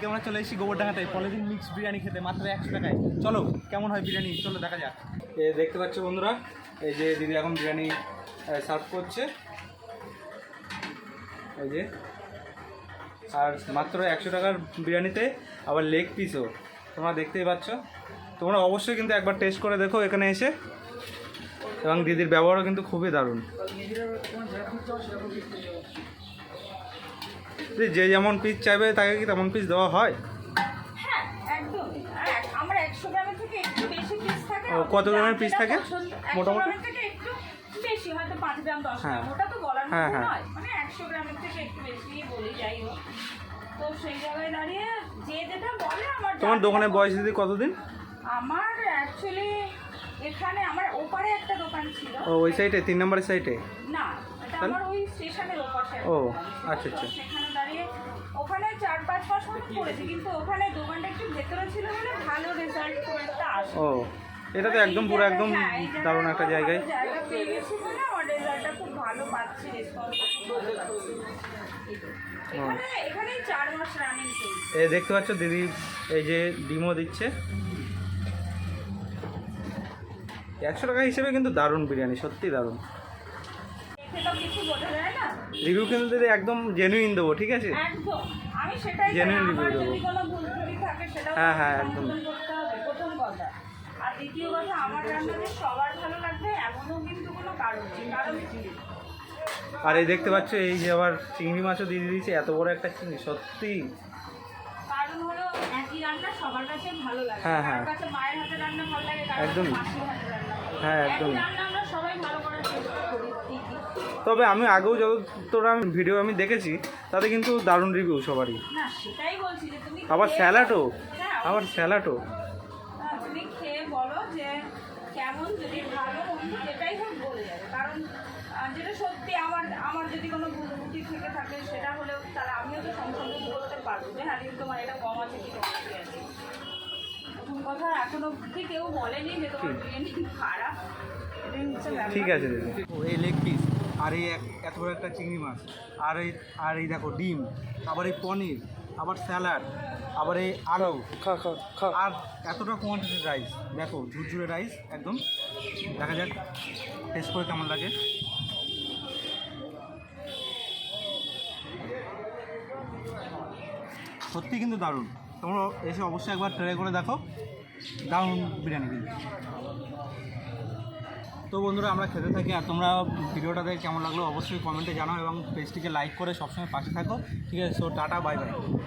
আজকে আমরা চলে এসেছি গোবরডাঙ্গাতে, পলিথিন মিক্স বিরিয়ানি খেতে, মাত্র একশো টাকায়। চলো, কেমন হয় বিরিয়ানি? চলো, দেখা যাক। এ, দেখতে পাচ্ছ বন্ধুরা, এই যে দিদি এখন বিরিয়ানি সার্ভ করছে। এই যে। আর মাত্র একশো টাকার বিরিয়ানিতে আবার লেগ পিসও তোমরা দেখতেই পাচ্ছ। তোমরা অবশ্যই কিন্তু একবার টেস্ট করে দেখো এখানে এসে। এবং দিদির ব্যবহারও কিন্তু খুবই দারুণ। যে যেমন পিস চাইবে তাকে কি তেমন পিস দেওয়া হয় হ্যাঁ একশো গ্রামের পিস থাকে কত? মোটামুটি? গ্রামের থেকে একটু বেশি হয়তো পাঁচ গ্রাম দশ হ্যাঁ। গ্রাম ওটা তো বলার হ্যাঁ, মতো। নয় মানে একশো গ্রামের থেকে একটু বেশি বলি যাই হোক তো সেই জায়গায় দাঁড়িয়ে যে যেটা বলে আমার তোমার দোকানে বয়স দিদি কতদিন আমার অ্যাকচুয়ালি এখানে আমার ওপারে একটা দোকান ছিল ও ওই সাইডে তিন নম্বরের সাইডে না এটা তাহলে? আমার ওই স্টেশনের ওপাশে ও, আচ্ছা, আচ্ছা। ওখানে চার পাঁচ মাস মতো করেছি কিন্তু ওখানে একটু ভেতরে ছিল বলে ভালো রেজাল্ট খুব একটা আসে ও এটা তো একদম পুরো একদম হ্যাঁ, দারুণ একটা জায়গায়। জায়গা পেয়ে গেছি বলে আমার রেজাল্টটা খুব ভালো পাচ্ছি রেসপন্স ভালো এখানে চার মাস রানিং এই দেখতে পাচ্ছ দিদি এই যে ডিমও দিচ্ছে। একশো টাকা হিসেবে কিন্তু দারুণ বিরিয়ানি সত্যি দারুণ। দেখে তো কিছু বোঝা যায় না রিভিউ কিন্তু দিদি একদম জেনুইন দেবো ঠিক আছে একদম আমি সেটাই চাই। Genuine দেবো। কোনো ভুল ত্রুটি থাকে সেটাও হ্যাঁ, হ্যাঁ, একদম। করতে হবে প্রথম কথা আর দ্বিতীয় কথা আমার রান্না সবার ভালো লাগবে এমনও কিন্তু কোনো কারণ নেই কারণ আর এই দেখতে পাচ্ছ এই যে আবার চিংড়ি মাছও দিয়ে দিয়েছে এত বড় একটা চিংড়ি সত্যি কারণ হলো একই রান্না সবার কাছে ভালো লাগে হ্যাঁ, হ্যাঁ। কাছে মায়ের হাতে রান্না ভালো লাগে লাগে। হ্যাঁ। রান্না আমরা সবাই ভালো করার চেষ্টা করি ঠিকই তবে আমি আগেও যতটা আমি ভিডিও আমি দেখেছি তাতে কিন্তু দারুণ রিভিউ সবারই। আবার স্যালাডও আবার স্যালাডও তুমি খেয়ে বলো যে কেমন যদি ভালো মন্দ যেটাই হোক বলে যাবে। কারণ আহ, যেটা সত্যি আমার আমার যদি কোনো ভুল থেকে থাকে সেটা হলেও তাহলে আমিও তো সংশোধন করতে পারব। যে হ্যাঁ তোমার এটা কম আছে কি কম আছে প্রথম কথা এখনও অব্দি কেউ বলেনি যে তোমার বিরিয়ানি খারাপ। ঠিক আছে দিদি। এই লেগ পিস আর এই এক- এত বড় একটা চিংড়ি মাছ আর এই আর এই দেখো ডিম আবার এই পনির আবার স্যালাড আবার এই আলু খা খা খা। আর এতটা কোয়ান্টিটির রাইস দেখো ঝুরঝুরে রাইস একদম। দেখা যাক টেস্ট করে কেমন লাগে। সত্যি কিন্তু দারুণ। তোমরা এসে অবশ্যই একবার ট্রাই করে দেখো। দারুণ বিরিয়ানি। কিন্তু তো বন্ধুরা, আমরা খেতে থাকি আর তোমরা ভিডিওটা দেখে কেমন লাগল অবশ্যই কমেন্টে জানাও এবং পেজটিকে লাইক করে সবসময় পাশে থাকো। ঠিক আছে সো টাটা বাই বাই